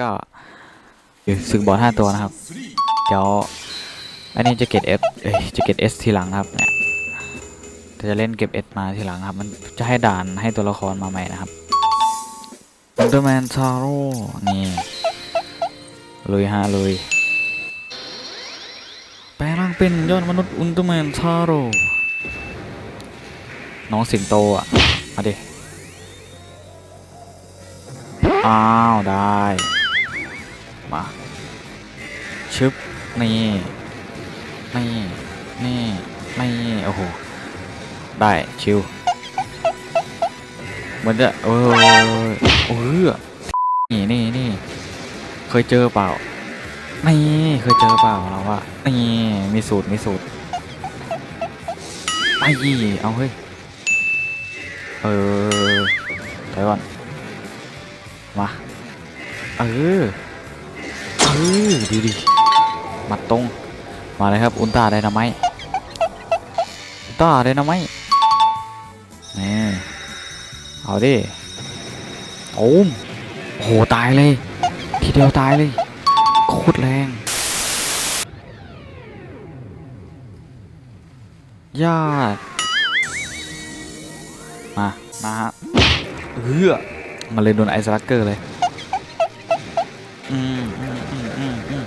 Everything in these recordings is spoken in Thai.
ก็สึกบอสห้าตัวนะครับ เดี๋ยวอันนี้จะเก็บเอฟเอ้ยจะเก็บเอสทีหลังครับเนี่ยจะเล่นเก็บเอสมาทีหลังครับ มันจะให้ด่านให้ตัวละครมาใหม่นะครับอุลตร้าแมนชาโร่นี่ลุยฮะลุยแปลงร่างเป็นยอดมนุษย์อุลตร้าแมนชาโร่น้องสิงโตอะ มาดิ อ้าว ได้ มา ชึบ นี่ นี่ นี่ นี่ โอ้โห ได้ ชิวเหมือนจะเออโอ้โหนี่นี่นี่เคยเจอเปล่า นี่เคยเจอเปล่าเราว่านี่มีสูตรมีสูตรไอ้ยี่เอาเฮ้ย เออถอยก่อน มา เออ อดีดีมัดตรง มาเลยครับ อุลตร้าไดนาไมต์อุลตร้าไดนาไมต์นี่เอาดิโอ้มโหตายเลย ทีเดียวตายเลย โคตรแรงญาติมา มาฮะเออมาเลยโดนไอซ์ลักเกอร์เลย อืมอืมอืมอืมอืม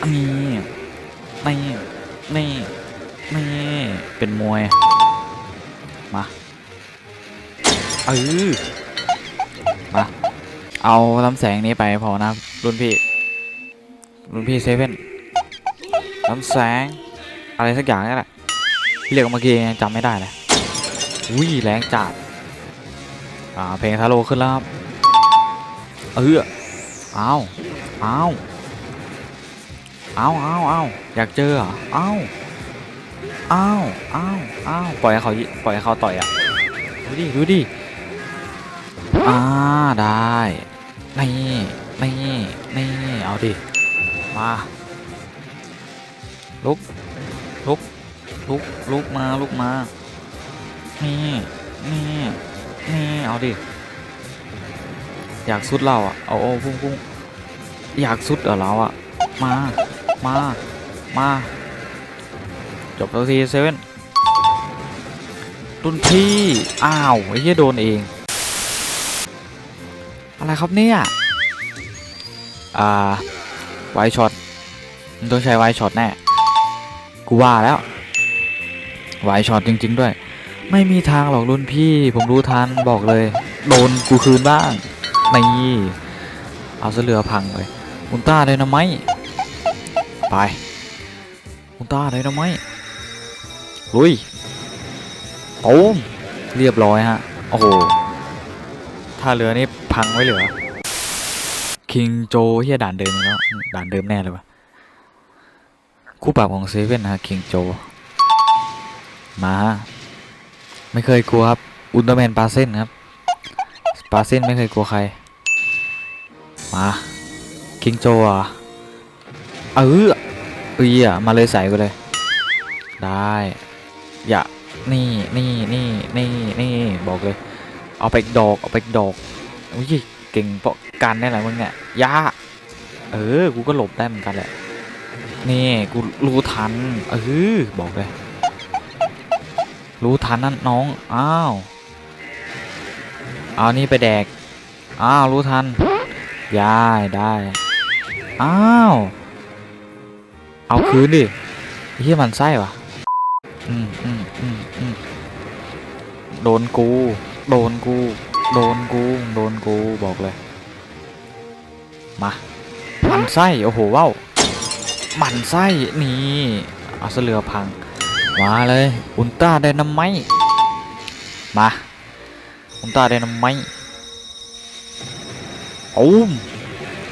อันนี้นี่นี่นี่เป็นมวย มา เออมา เอาลำแสงนี้ไปพอนะรุ่นพี่ รุ่นพี่เซเว่นลำแสง อะไรสักอย่างนี่แหละเรียกเมื่อกี้จำไม่ได้เลยอุ้ยแรงจัดอ่าเพลงทาโร่ขึ้นแล้วครับ เออเอาเอาเอาเอาเอาอยากเจอเหรอเอาเอาเอาเอาปล่อยให้เขาปล่อยให้เขาต่อยอะ ดูดิ ดูดิ อ่า ได้ นี่ นี่ นี่ เอาดิ มา ลุก ลุก ลุก ลุกมา ลุกมา นี่ นี่ นี่ เอาดิ อยากสุดเราอะ เอาเอาพุ่งพุ่งอยากสุดเหรอเราอะ มา มา มา จบแล้วทีเซเว่นรุ่นพี่ อ้าว ไอ้เหี้ยโดนเอง อะไรครับเนี่ย อ่า ไวช็อตมันต้องใช้ไวช็อตแน่ กูว่าแล้ว ไวช็อตจริง ๆ ด้วย ไม่มีทางหรอกรุ่นพี่ ผมรู้ทันบอกเลย โดนกูคืนบ้าง นี่เอาเสเหลือพังเลยอุลตร้าไดนาไมต์ไปอุลตร้าไดนาไมต์ลุยโอ้มเรียบร้อยฮะ โอ้โหถ้าเรือนี่พังไว้เหลือ คิงโจเฮียด่านเดิมแล้วด่านเดิมแน่เลยวะคู่ปรับของเซเว่นนะฮะคิงโจ มา ไม่เคยกลัวครับ อุลตร้าแมนปาเส้นครับ ปาเส้นไม่เคยกลัวใคร มาคิงโจอะเออเอ้ยะมาเลยใส่ไปเลย ได้ อย่า นี่นี่นี่นี่นี่บอกเลย เอาไปดอก เอาไปดอกอุ้ยเก่งเพราะการนี่แหละมึงเนี่ยยาเออ กูก็หลบได้เหมือนกันแหละ นี่ กูรู้ทัน เออ บอกเลย รู้ทันนั่นน้อง อ้าว เอานี่ไปแดก อ้าว รู้ทัน ได้ได้ อ้าว เอาคืนดิเฮียมันไส้วะอืมอืมอืมอืมโดนกู โดนกู โดนกู โดนกู บอกเลย มา มันไส้ โอ้โหว้าวมันไส้นี่ เอาเสลือพัง มาเลย อุลตร้าไดนาไมมา อุลตร้าไดนาไม โอ้ม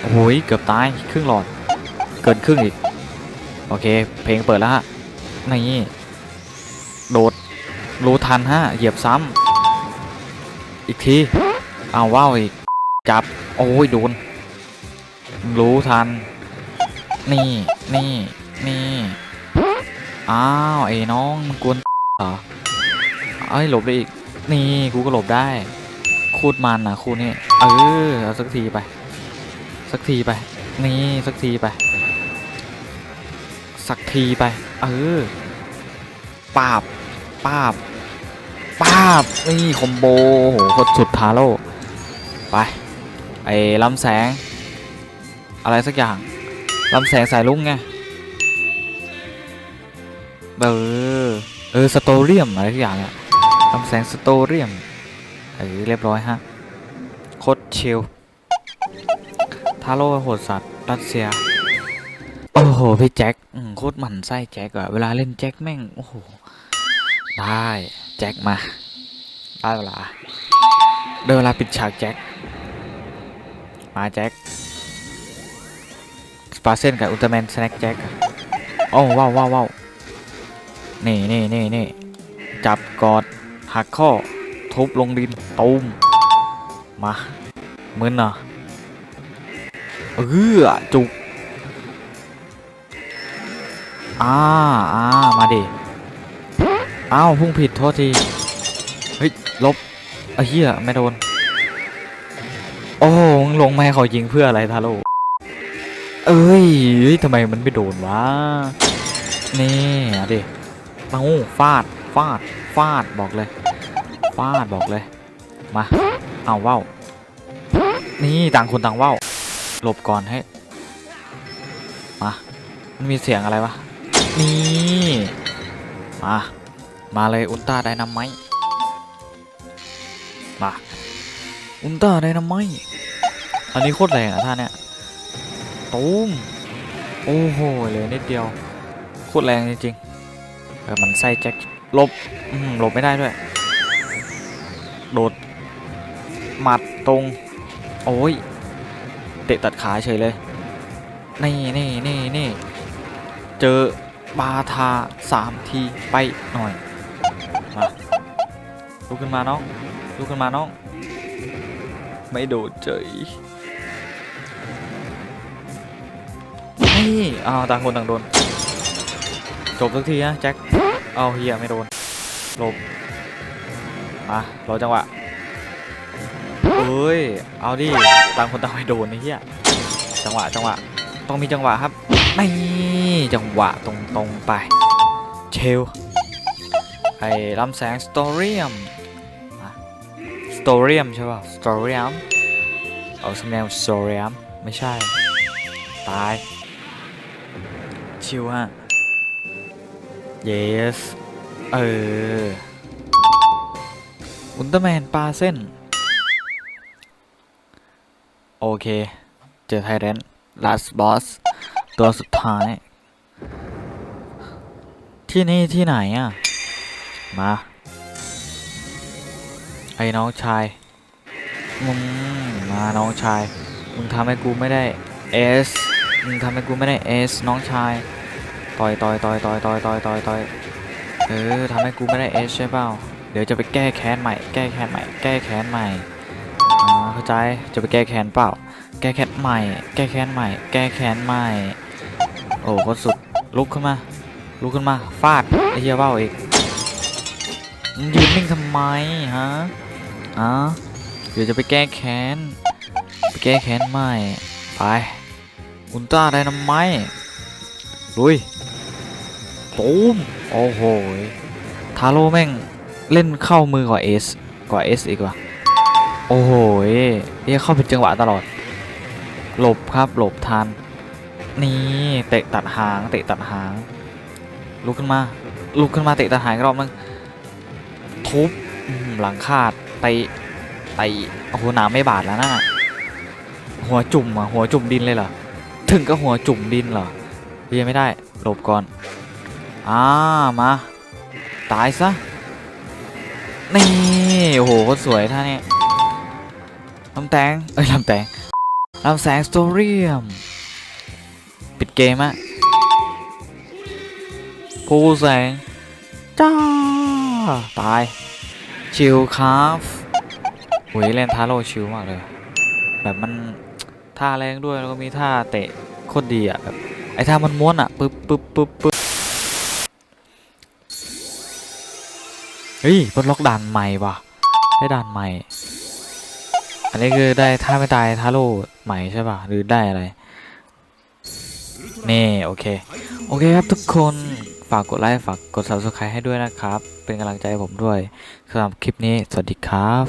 โอ้โหยเกือบตายครึ่งหลอด เกินครึ่งอีก โอเค เพลงเปิดแล้วฮะนี่โดดรู้ทันฮะเหยียบซ้ำอีกทีเอาว้าวอีกจับ โอ้ยโดน รู้ทัน นี่นี่นี่อ้าวไอ้น้องมึงกวนเหรอเอ้ยหลบได้อีก นี่กูก็หลบได้ คูดมันอะคู่นี้เออเอาสักทีไป สักทีไป นี่สักทีไป สักทีไป เออปาบปาบปาบนี่คอมโบโหโคตรสุดทาโร่ไปไอ้ลำแสง อะไรสักอย่างลำแสงสายลุงไงเออเออสโตเรียมอะไรสักอย่างอะลำแสงสโตเรียม ออเรียบร้อยฮะโคตรชิลทาโร่โหดสัตว์รัสเซีย โอ้โห พี่แจ็คโคตรหมั่นไส้แจ็คอะเวลาเล่นแจ็คแม่ง โอ้โห ได้ แจ็คมา ได้เวลาเดินเวลาปิดฉากแจ็ค มาแจ็คสปาเซนกับอุลตร้าแมนสแน็คแจ็คอะโอ้ว้าวว้าวว้าวนี่นี่นี่นี่จับกอดหักข้อ ทุบลงดินตูมมามึนเหรอเออจุกอ่าอ่ามาดิอ้าวพุ่งผิดโทษที เฮ้ย ลบไอ้เหี้ยไม่โดน โอ้โหมึงลงมาให้เขายิงเพื่ออะไรทาโร่เอ้ยทำไมมันไม่โดนวะ นี่เอาดิมาหูฟาด ฟาด ฟาด บอกเลย ฟาดบอกเลย มา เอาว้าวนี่ต่างคนต่างว้าวหลบก่อนให้ มา มันมีเสียงอะไรวะ นี่ มา มาเลยอุลตร้าไดนาไมมา อุลตร้าไดนาไมอันนี้โคตรแรงอะท่านเนี้ยตูมโอ้โหเลยนิดเดียว โคตรแรงจริงๆเออมันไส้แจ็คลบหลบไม่ได้ด้วย โดด หมัดตรง โอ้ย เตะตัดขาเฉยเลย นี่นี่นี่นี่เจอบาทาสามทีไปหน่อย มาลุกขึ้นมาน้องลุกขึ้นมาน้อง ไม่โดดเฉยนี่อ้าวต่างคนต่างโดน จบสักทีนะแจ็ค เอาเฮียไม่โดนหลบ มารอจังหวะเอ้ย เอาดิต่างคนต่างไม่โดนไอ้เฮียจังหวะจังหวะ ต้องมีจังหวะครับนี่จังหวะตรงๆไป เชล ไอ้ลำแสงสตอเรียมสตอเรียมใช่ป่ะสตอเรียม เอาสำเนียงสตอเรียม ไม่ใช่ ตาย ชิวฮะ yes เออ อุลตร้าแมนปลาเส้น โอเค เจอไทเรน last boss ตัวสุดท้าย ที่นี่ ที่ไหนอะ มา ไอ้น้องชายมึงมาน้องชาย มึงทำให้กูไม่ได้เอสมึงทำให้กูไม่ได้เอสน้องชายต่อยต่อยต่อยต่อยต่อยต่อยต่อยต่อยเออทำให้กูไม่ได้เอสใช่เปล่า เดี๋ยวจะไปแก้แค้นใหม่ แก้แค้นใหม่ แก้แค้นใหม่ อ๋อ เข้าใจ จะไปแก้แค้นเปล่า แก้แค้นใหม่ แก้แค้นใหม่ แก้แค้นใหม่ โอ้โคตรสุด ลุกขึ้นมา ลุกขึ้นมา ฟาดไอ้เหี้ยเบ้าอีกยืนนิ่งทำไมฮะอะเดี๋ยวจะไปแก้แค้น ไปแก้แค้นใหม่ ไป อุลตร้าไดนาไมต์ลุยตูมโอ้โห ทาโร่แม่ง เล่นเข้ามือกว่าเอสกว่าเอสอีกว่ะโอ้โหเรียกเข้าเป็นจังหวะตลอด หลบครับหลบทัน นี่เตะตัดหางเตะตัดหาง ลุกขึ้นมา ลุกขึ้นมาเตะตัดหางรอบนึงทุบหลังคาดไตไตโอ้โหหนาไม่บาดแล้วนะหัวจุ่มอะหัวจุ่มดินเลยเหรอถึงกับหัวจุ่มดินเหรอเรียไม่ได้หลบก่อนอ่ามาตายซะ นี่โอ้โหโคตรสวยท่านี้ลำแตงเอ้ยลำแตงลำแสงสโตเรียม ปิดเกมอะผู้แสงจ้าตาย ชิลครับโอ้ยเล่นทาโร่ชิลมากเลย แบบมันท่าแรงด้วยแล้วก็มีท่าเตะโคตรดีอะแบบไอ้ท่ามันม้วนอะปึ๊บปึ๊บปึ๊บปึ๊บ เฮ้ยปลดล็อกด่านใหม่ว่ะ ได้ด่านใหม่ อันนี้คือได้ท่าไม่ตายทาโร่ใหม่ใช่ป่ะ หรือได้อะไร นี่ โอเค โอเคครับทุกคนฝากกดไลค์ ฝากกด subscribe ให้ด้วยนะครับ เป็นกำลังใจให้ผมด้วยสำหรับคลิปนี้ สวัสดีครับ